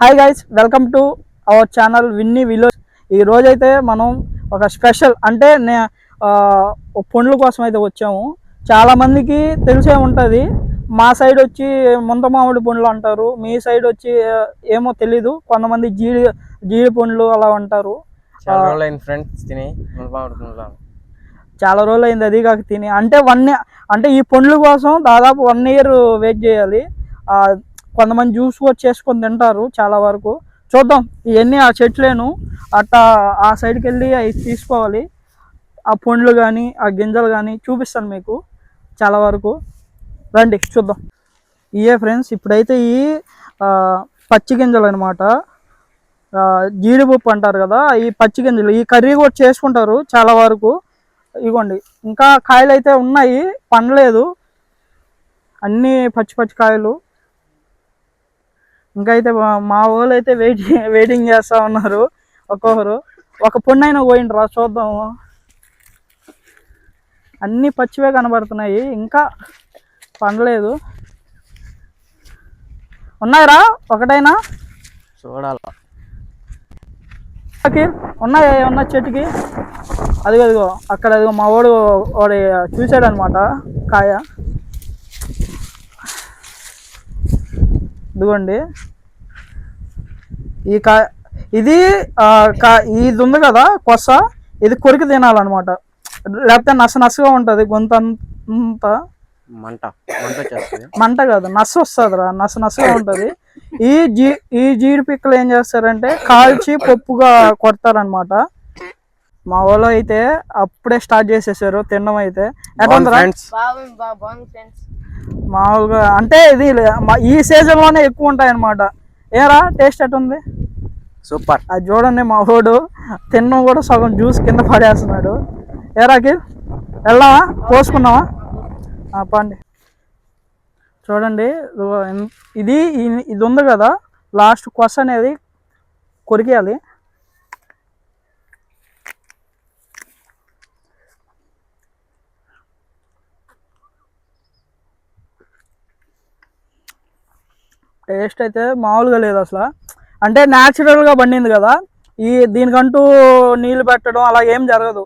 Hi guys welcome to our channel Vinny Vlogs ఈ రోజైతే మనం ఒక స్పెషల్ అంటే నే పండ్ల కోసం అయితే వచ్చాము. చాలా మందికి తెలిసే ఉంటుంది. మా సైడ్ వచ్చి ముంత మామిడి పండ్లు అంటారు. మీ సైడ్ వచ్చి ఏమో తెలీదు. కొంతమంది జీడి జీడి పండ్లు అలా అంటారు. చాలా రోజులు అయింది ఫ్రెండ్స్ తిని చాలా అది కాక తిని. అంటే వన్ అంటే ఈ పండ్ల కోసం దాదాపు వన్ ఇయర్ వెయిట్ చేయాలి. కొంతమంది జ్యూస్ కూడా చేసుకొని తింటారు చాలా వరకు. చూద్దాం ఇవన్నీ ఆ చెట్లేను. అట్టా ఆ సైడ్కి వెళ్ళి అవి తీసుకోవాలి. ఆ పండ్లు కానీ ఆ గింజలు కానీ చూపిస్తాను మీకు చాలా వరకు. రండి చూద్దాం. ఇయే ఫ్రెండ్స్ ఇప్పుడైతే ఈ పచ్చి గింజలు అనమాట జీడిపప్పు అంటారు కదా ఈ పచ్చి గింజలు. ఈ కర్రీ కూడా చేసుకుంటారు చాలా వరకు. ఇగోండి ఇంకా కాయలు అయితే ఉన్నాయి పండలేదు. అన్నీ పచ్చి పచ్చి కాయలు. ఇంకా అయితే మా- వాళ్ళు అయితే వెయిటింగ్ వెయిటింగ్ చేస్తా ఉన్నారు. ఒక్కొక్కరు. ఒక పొన్ను అయినా పోయిండ్రా చూద్దాము. అన్నీ పచ్చివే కనబడుతున్నాయి. ఇంకా పండలేదు. ఉన్నాయిరా? ఒకటైనా? చూడాల. ఉన్నాయా? ఉన్న చెట్టుకి? అదిగో అదిగో. అక్కడ అదిగో మా వాడు వాడు చూశాడు అనమాట కాయ. ఇదిగోండి. ఈ కాయ ఇది ఆ, కా ఇది ఉంది కదా కొస. ఇది కొరికి తినాలన్నమాట. లేకపోతే నస నసగా ఉంటుంది గొంత అంతా. మంట మంట కాదు నస వస్తుంది రా నస నసగా ఉంటుంది. ఈ జీ ఈ జీడి పిక్కలు ఏం చేస్తారంటే కాల్చి పప్పుగా కొడతారనమాట మా వాళ్ళు అయితే అప్పుడే స్టార్ట్ చేసేసారు తినడం అయితే. ఎట్లా మామూలుగా అంటే ఇది ఈ సీజన్లోనే ఎక్కువ ఉంటాయి అనమాట ఏరా టేస్ట్ ఎట్టుంది? సూపర్. అది చూడండి మా వాడు తిన్నం కూడా సగం జ్యూస్ కింద పడేస్తున్నాడు. ఏరాకి వెళ్దామా పోసుకున్నావా? ఆ, పండి. చూడండి ఇది ఇది ఉంది కదా లాస్ట్ కొస అనేది కొరికేయాలి. టేస్ట్ అయితే మామూలుగా లేదు అసలు. అంటే న్యాచురల్గా పండింది కదా. ఈ దీనికంటూ నీళ్ళు పెట్టడం అలా ఏం జరగదు.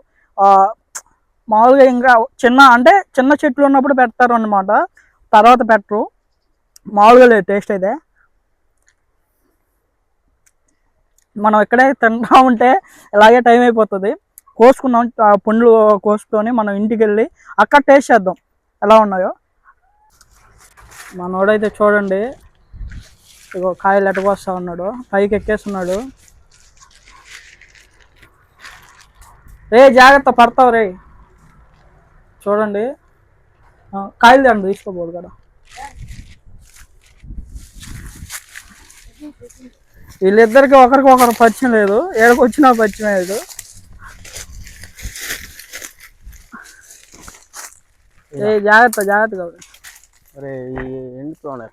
మామూలుగా ఇంకా చిన్న అంటే చిన్న చెట్లు ఉన్నప్పుడు పెడతారు అన్నమాట తర్వాత పెట్టరు. మామూలుగా లేదు టేస్ట్ అయితే. మనం ఇక్కడే తింటా ఉంటే ఇలాగే టైం అయిపోతుంది. కోసుకున్నాం ఆ పండ్లు కోసుకొని మనం ఇంటికి వెళ్ళి అక్కడ టేస్ట్ చేద్దాం. ఎలా ఉన్నాయో? మనోడైతే చూడండి. ఇగో కాయలు ఎటకొస్తా ఉన్నాడు పైకి ఎక్కేస్తున్నాడు. రే జాగ్రత్త పడతావు రే. చూడండి. కాయలు తండ్రి తీసుకోబోదు కదా వీళ్ళిద్దరికి ఒకరికి ఒకరు పరిచయం లేదు. ఏడకి వచ్చినా పరిచయం లేదు. ఏ జాగ్రత్త జాగ్రత్త ఎండుతోనే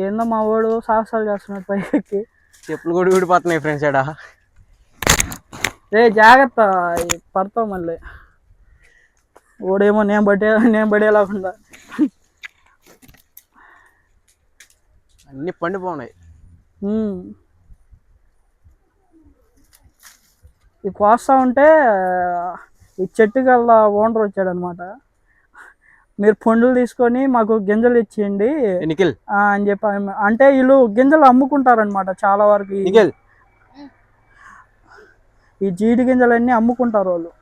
ఏందో మా వాడు సాహసాలు చేస్తున్నాడు పైకి. చెప్పులు కూడా ఊడిపోతున్నాయి ఫ్రెండ్స్ ఎడా రే జాగ్రత్త ఈ పడతావు మళ్ళీ. ఓడేమో నేను పట్టే నేను పడేలాకుండా అన్ని పండిపోఉన్నాయి ఉమ్. ఇది కోస్తా ఉంటే ఈ చెట్టు కల్లా ఓనర్ వచ్చాడనమాట. మీరు పండ్లు తీసుకొని మాకు గింజలు ఇచ్చేయండి. నిఖిల్. అని చెప్పి అంటే వీళ్ళు గింజలు అమ్ముకుంటారనమాట చాలా వరకు. ఈ- నిఖిల్. ఈ జీడి గింజలన్నీ అమ్ముకుంటారు వాళ్ళు.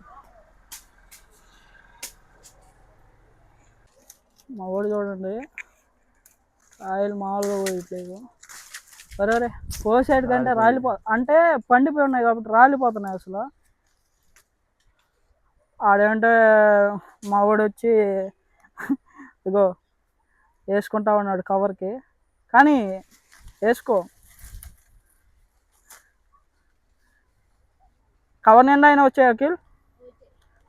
మా వాడు చూడండి. ఆయిల్ మామూలుగా పోయట్లేదు. సరే రే పోసేటి కంటే రాలిపో అంటే పండిపోయి ఉన్నాయి కాబట్టి రాలిపోతున్నాయి అసలు. ఆడేమంటే మా వాడు వచ్చి ఇగో వేసుకుంటా ఉన్నాడు కవర్కి. కానీ వేసుకో. కవర్ నిండా అయినా వచ్చాయి అఖిల్?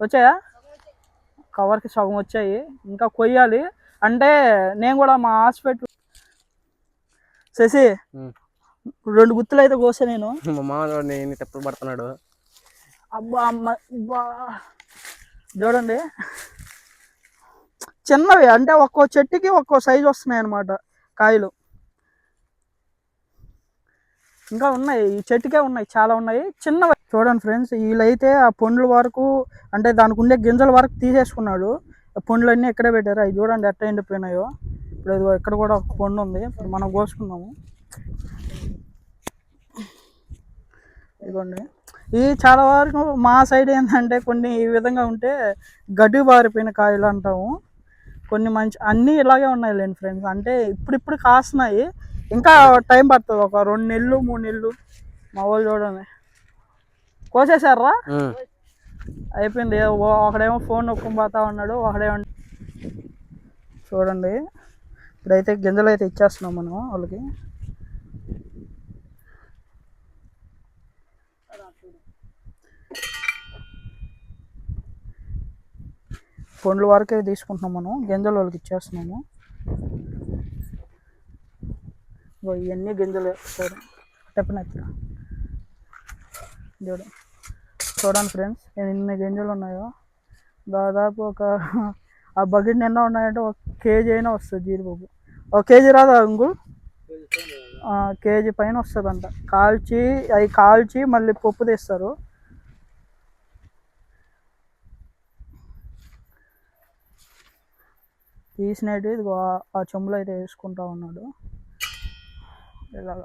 వచ్చాయా? కవర్కి సగం వచ్చాయి. ఇంకా కొయ్యాలి. అంటే నేను కూడా మా హాస్పిటల్ శశి. రెండు గుత్తులు అయితే కోసా నేను. మా పడుతున్నాడు? అబ్బా అమ్మ చూడండి. చిన్నవి అంటే ఒక్కో చెట్టుకి ఒక్కో సైజు వస్తున్నాయి అన్నమాట కాయలు. ఇంకా ఉన్నాయి ఈ చెట్టుకే ఉన్నాయి చాలా ఉన్నాయి. చిన్నవి. చూడండి ఫ్రెండ్స్ వీళ్ళైతే ఆ పండ్ల వరకు అంటే దానికి ఉండే గింజల వరకు తీసేసుకున్నాడు. ఆ పండ్లు అన్నీ ఎక్కడే పెట్టారు. అవి చూడండి ఎట్ట ఎండిపోయినాయో. ఇప్పుడు ఇదిగో ఇక్కడ కూడా ఒక పండు ఉంది. ఇప్పుడు మనం కోసుకుందాము. ఇదిగోండి. ఈ చాలా వరకు మా సైడ్ ఏంటంటే కొన్ని ఈ విధంగా ఉంటే గడ్డి బారిపోయిన కాయలు అంటాము. కొన్ని మంచి అన్నీ ఇలాగే ఉన్నాయి లేండి ఫ్రెండ్స్. అంటే ఇప్పుడిప్పుడు కాస్తున్నాయి. ఇంకా టైం పడుతుంది. ఒక రెండు నెలలు మూడు నెలలు మా వాళ్ళు చూడండి కోసేసారా ఉమ్. అయిపోయింది. ఒకడేమో ఫోన్ నొక్కుని పోతా ఉన్నాడు. ఒకడేమో చూడండి. ఇప్పుడైతే గింజలు అయితే ఇచ్చేస్తున్నాం మనం వాళ్ళకి. పండ్ల వరకే తీసుకుంటున్నాం మనం. గింజలు వాళ్ళకి ఇచ్చేస్తున్నాము. ఇగో ఇవన్నీ గింజలు చూడండి చెప్పినట్టు చూడు చూడండి ఫ్రెండ్స్ ఎన్ని గింజలు ఉన్నాయో. దాదాపు ఒక ఆ బకెట్ నిన్న ఉన్నాయంటే ఒక కేజీ అయినా వస్తుంది జీడిపప్పు. ఒక కేజీ రాదా ఆ, కేజీ పైన వస్తుందంట. కాల్చి అవి కాల్చి మళ్ళీ పప్పు తీస్తారు. తీసినట్టు ఇదిగో ఆ- చెంబులో అయితే వేసుకుంటా ఉన్నాడు. ఇలాగా.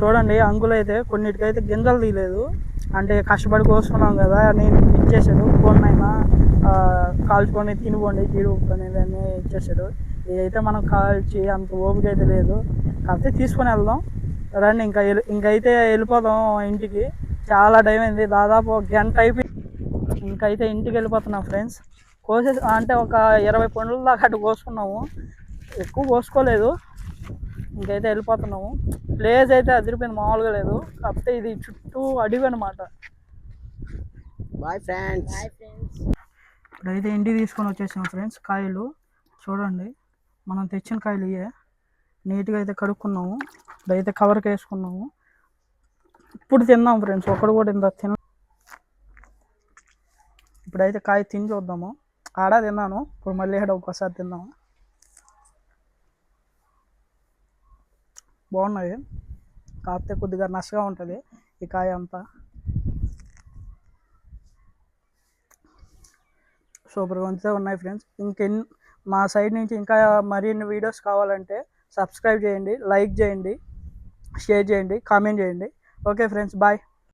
చూడండి అంకుల్ అయితే కొన్నిటికైతే గింజలు తీయలేదు. అంటే కష్టపడి కోసుకున్నాం కదా నేను ఇచ్చేసాడు. కొన్నైనా కాల్చుకొని తినిపోండి జీడిపప్పు అనేది అని ఇచ్చేసాడు. ఇదైతే మనం కాల్చి అంత ఓపిక అయితే లేదు. కాకపోతే తీసుకొని వెళ్దాం. రండి ఇంకా ఇంకైతే వెళ్ళిపోదాం ఇంటికి. చాలా టైం అయింది. దాదాపు గంట అయిపోయింది. ఇంకైతే ఇంటికి వెళ్ళిపోతున్నాం ఫ్రెండ్స్. కోసే అంటే ఒక ఇరవై పండ్ల దాకా అటు కోసుకున్నాము. ఎక్కువ కోసుకోలేదు. ఇంకైతే వెళ్ళిపోతున్నాము. ప్లేస్ అయితే అదిరిపోయింది మామూలుగా లేదు. కాకపోతే ఇది చుట్టూ అడవి అనమాట బాయ్ ఫ్రెండ్స్ ఇప్పుడైతే ఇంటికి తీసుకొని వచ్చేసాం ఫ్రెండ్స్ కాయలు చూడండి. మనం తెచ్చిన కాయలు ఇవే. నీట్గా అయితే కడుక్కున్నాము. ఇప్పుడైతే కవర్కి వేసుకున్నాము. ఇప్పుడు తిన్నాం ఫ్రెండ్స్ ఒకడు కూడా ఇంత తిన ఇప్పుడైతే కాయ తిని చూద్దాము. ఆడ తిన్నాను. ఇప్పుడు మళ్ళీ ఇక్కడ ఒక్కసారి తిన్నాము బాగున్నాయి. కాకపోతే కొద్దిగా నష్టగా ఉంటుంది ఈ కాయ అంతా. సూపర్గా ఉంటే ఉన్నాయి ఫ్రెండ్స్. ఇంకెన్ మా సైడ్ నుంచి ఇంకా మరిన్ని వీడియోస్ కావాలంటే సబ్స్క్రైబ్ చేయండి లైక్ చేయండి షేర్ చేయండి కామెంట్ చేయండి. Okay friends bye.